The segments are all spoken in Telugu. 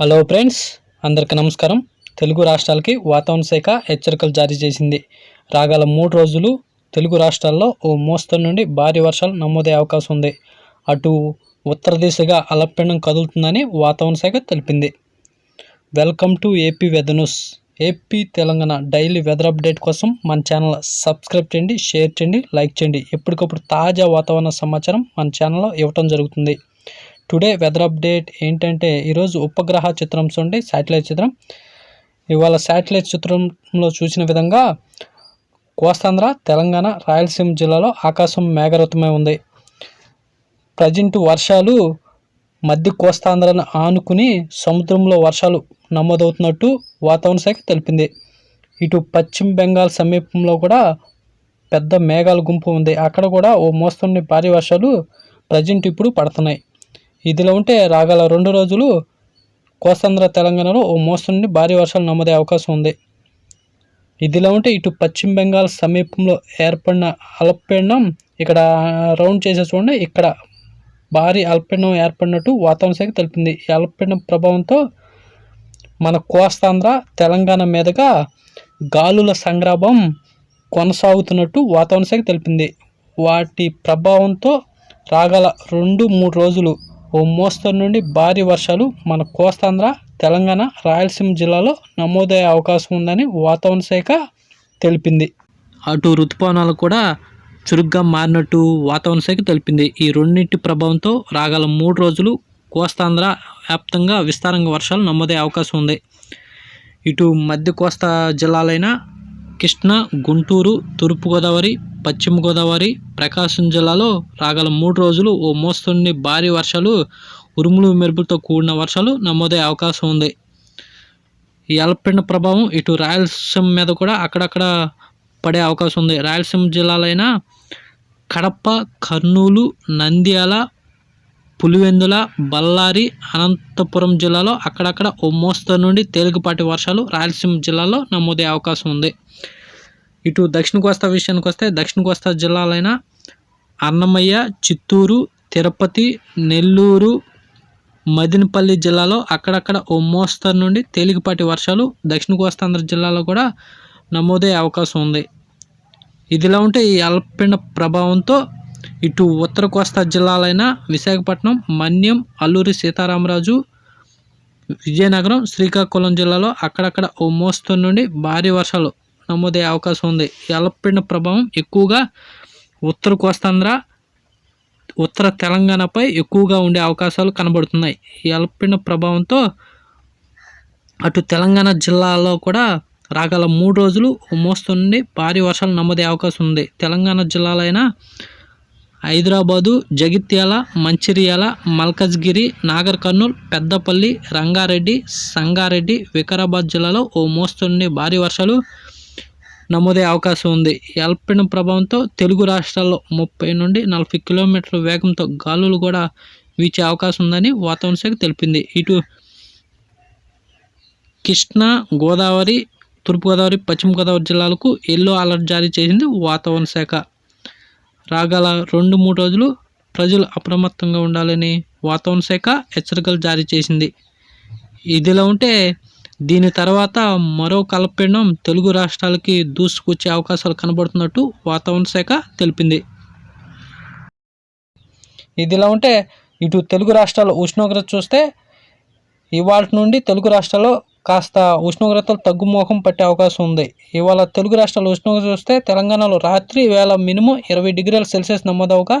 హలో ఫ్రెండ్స్ అందరికీ నమస్కారం. తెలుగు రాష్ట్రాలకి వాతావరణ శాఖ హెచ్చరికలు జారీ చేసింది. రాగల మూడు రోజులు తెలుగు రాష్ట్రాల్లో ఓ మోస్తరు నుండి భారీ వర్షాలు నమోదయ్యే అవకాశం ఉంది. అటు ఉత్తర దిశగా అలపిండం కదులుతుందని వాతావరణ శాఖ తెలిపింది. Welcome to AP weather news. AP Telangana daily weather update కోసం మన ఛానల్ సబ్స్క్రైబ్ చేయండి షేర్ చేయండి లైక్ చేయండి. ఎప్పటికప్పుడు తాజా వాతావరణ సమాచారం మన ఛానల్లో ఇవ్వటం జరుగుతుంది. టుడే వెదర్ అప్డేట్ ఏంటంటే ఈరోజు ఉపగ్రహ చిత్రం చూడండి శాటిలైట్ చిత్రం. ఇవాళ శాటిలైట్ చిత్రంలో చూసిన విధంగా కోస్తాంధ్ర తెలంగాణ రాయలసీమ జిల్లాలో ఆకాశం మేఘరతమై ఉంది. ప్రజెంట్ వర్షాలు మధ్య కోస్తాంధ్రను ఆనుకుని సముద్రంలో వర్షాలు నమోదవుతున్నట్టు వాతావరణ శాఖ తెలిపింది. ఇటు పశ్చిమ బెంగాల్ సమీపంలో కూడా పెద్ద మేఘాల గుంపు ఉంది. అక్కడ కూడా ఓ మోస్తరుని భారీ వర్షాలు ప్రజెంట్ ఇప్పుడు పడుతున్నాయి. ఇదిలో ఉంటే రాగల రెండు రోజులు కోస్తాంధ్ర తెలంగాణలో ఓ మోస్తరు నుండి భారీ వర్షాలు నమోదే అవకాశం ఉంది. ఇదిలో ఉంటే ఇటు పశ్చిమ బెంగాల్ సమీపంలో ఏర్పడిన అల్పపీడనం ఇక్కడ రౌండ్ చేసే చూడండి ఇక్కడ భారీ అల్పపీడనం ఏర్పడినట్టు వాతావరణ శాఖ తెలిపింది. ఈ అల్పపీడనం ప్రభావంతో మన కోస్తాంధ్ర తెలంగాణ మీదుగా గాలుల సంగ్రామం కొనసాగుతున్నట్టు వాతావరణ శాఖ తెలిపింది. వాటి ప్రభావంతో రాగల రెండు మూడు రోజులు ఓ మోస్తరు నుండి భారీ వర్షాలు మన కోస్తాంధ్ర తెలంగాణ రాయలసీమ జిల్లాలో నమోదయ్యే అవకాశం ఉందని వాతావరణ శాఖ తెలిపింది. అటు ఋతుపవనాలు కూడా చురుగ్గా మారినట్టు వాతావరణ శాఖ తెలిపింది. ఈ రెండింటి ప్రభావంతో రాగల మూడు రోజులు కోస్తాంధ్ర వ్యాప్తంగా విస్తారంగా వర్షాలు నమోదయ్యే అవకాశం ఉంది. ఇటు మధ్య కోస్తా జిల్లాలైన కృష్ణా గుంటూరు తూర్పుగోదావరి పశ్చిమ గోదావరి ప్రకాశం జిల్లాలో రాగల మూడు రోజులు ఓ మోస్తుని భారీ వర్షాలు ఉరుములు మెరుపులతో కూడిన వర్షాలు నమోదయ్యే అవకాశం ఉంది. ఈ అల్పపీడన ప్రభావం ఇటు రాయలసీమ మీద కూడా అక్కడక్కడ పడే అవకాశం ఉంది. రాయలసీమ జిల్లాలైన కడప కర్నూలు నంద్యాల పులివెందుల బళ్ళారి అనంతపురం జిల్లాలో అక్కడక్కడ ఓ మోస్తరు నుండి తేలికపాటి వర్షాలు రాయలసీమ జిల్లాలో నమోదయ్యే అవకాశం ఉంది. ఇటు దక్షిణ కోస్తా విషయానికి వస్తే దక్షిణ కోస్తా జిల్లాలైన అన్నమయ్య చిత్తూరు తిరుపతి నెల్లూరు మదినపల్లి జిల్లాలో అక్కడక్కడ ఓ మోస్తరు నుండి తేలికపాటి వర్షాలు దక్షిణ కోస్తాంధ్ర జిల్లాలో కూడా నమోదయ్యే అవకాశం ఉంది. ఇదిలా ఉంటే ఈ అల్పపీడన ప్రభావంతో ఇటు ఉత్తర కోస్తా జిల్లాలైన విశాఖపట్నం మన్యం అల్లూరి సీతారామరాజు విజయనగరం శ్రీకాకుళం జిల్లాలో అక్కడక్కడ ఓ మోస్తరు నుండి భారీ వర్షాలు నమోదయ్యే అవకాశం ఉంది. ఈ ప్రభావం ఎక్కువగా ఉత్తర కోస్తాంధ్ర ఉత్తర తెలంగాణపై ఎక్కువగా ఉండే అవకాశాలు కనబడుతున్నాయి. ఈ అల్పపీడన ప్రభావంతో అటు తెలంగాణ జిల్లాలో కూడా రాగల మూడు రోజులు మోస్తరు నుండి భారీ వర్షాలు నమోదయ్యే అవకాశం ఉంది. తెలంగాణ జిల్లాలైన హైదరాబాదు జగిత్యాల మంచిర్యాల మల్కజ్గిరి నాగర్ కర్నూల్ పెద్దపల్లి రంగారెడ్డి సంగారెడ్డి వికారాబాద్ జిల్లాలో ఓ మోస్తుండి నుండి భారీ వర్షాలు నమోదయ్యే అవకాశం ఉంది. ఈ ప్రభావంతో తెలుగు రాష్ట్రాల్లో ముప్పై నుండి నలభై కిలోమీటర్ల వేగంతో గాలులు కూడా వీచే అవకాశం ఉందని వాతావరణ శాఖ తెలిపింది. ఇటు కృష్ణా గోదావరి తూర్పుగోదావరి పశ్చిమ గోదావరి జిల్లాలకు ఎల్లో అలర్ట్ జారీ చేసింది వాతావరణ శాఖ. రాగల రెండు మూడు రోజులు ప్రజలు అప్రమత్తంగా ఉండాలని వాతావరణ శాఖ హెచ్చరికలు జారీ చేసింది. ఇదిలా ఉంటే దీని తర్వాత మరో కల్పీడనం తెలుగు రాష్ట్రాలకి దూసుకొచ్చే అవకాశాలు కనబడుతున్నట్టు వాతావరణ శాఖ తెలిపింది. ఇదిలా ఉంటే ఇటు తెలుగు రాష్ట్రాల ఉష్ణోగ్రత చూస్తే ఇవాళ నుండి తెలుగు రాష్ట్రాల్లో కాస్త ఉష్ణోగ్రతలు తగ్గుమోహం పట్టే అవకాశం ఉంది. ఇవాళ తెలుగు రాష్ట్రాల ఉష్ణోగ్రత చూస్తే తెలంగాణలో రాత్రి వేళ మినిమం ఇరవై డిగ్రీల సెల్సియస్ నమోదవగా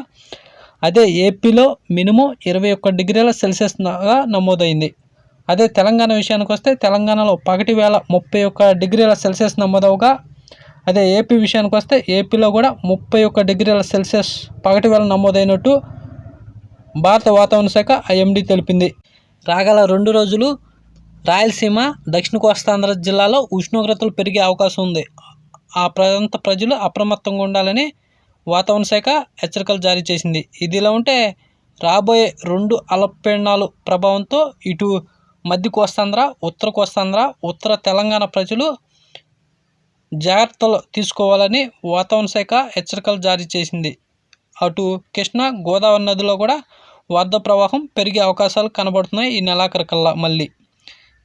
అదే ఏపీలో మినిమం ఇరవై ఒక్క డిగ్రీల సెల్సియస్గా నమోదైంది. అదే తెలంగాణ విషయానికి వస్తే తెలంగాణలో పగటి వేళ ముప్పై ఒక్క డిగ్రీల సెల్సియస్ నమోదవగా అదే ఏపీ విషయానికి వస్తే ఏపీలో కూడా ముప్పై ఒక్క డిగ్రీల సెల్సియస్ పగటి వేళ నమోదైనట్టు భారత వాతావరణ శాఖ ఐఎండీ తెలిపింది. రాగల రెండు రోజులు రాయలసీమ దక్షిణ కోస్తాంధ్ర జిల్లాలో ఉష్ణోగ్రతలు పెరిగే అవకాశం ఉంది. ఆ ప్రాంత ప్రజలు అప్రమత్తంగా ఉండాలని వాతావరణ శాఖ హెచ్చరికలు జారీ చేసింది. ఇదిలా ఉంటే రాబోయే రెండు అల్పపీడనాలు ప్రభావంతో ఇటు మధ్య కోస్తాంధ్ర ఉత్తర కోస్తాంధ్ర ఉత్తర తెలంగాణ ప్రజలు జాగ్రత్తలు తీసుకోవాలని వాతావరణ శాఖ హెచ్చరికలు జారీ చేసింది. అటు కృష్ణా గోదావరి నదిలో కూడా వరద ప్రవాహం పెరిగే అవకాశాలు కనబడుతున్నాయి ఈ నెలాఖరు కల్లా మళ్ళీ.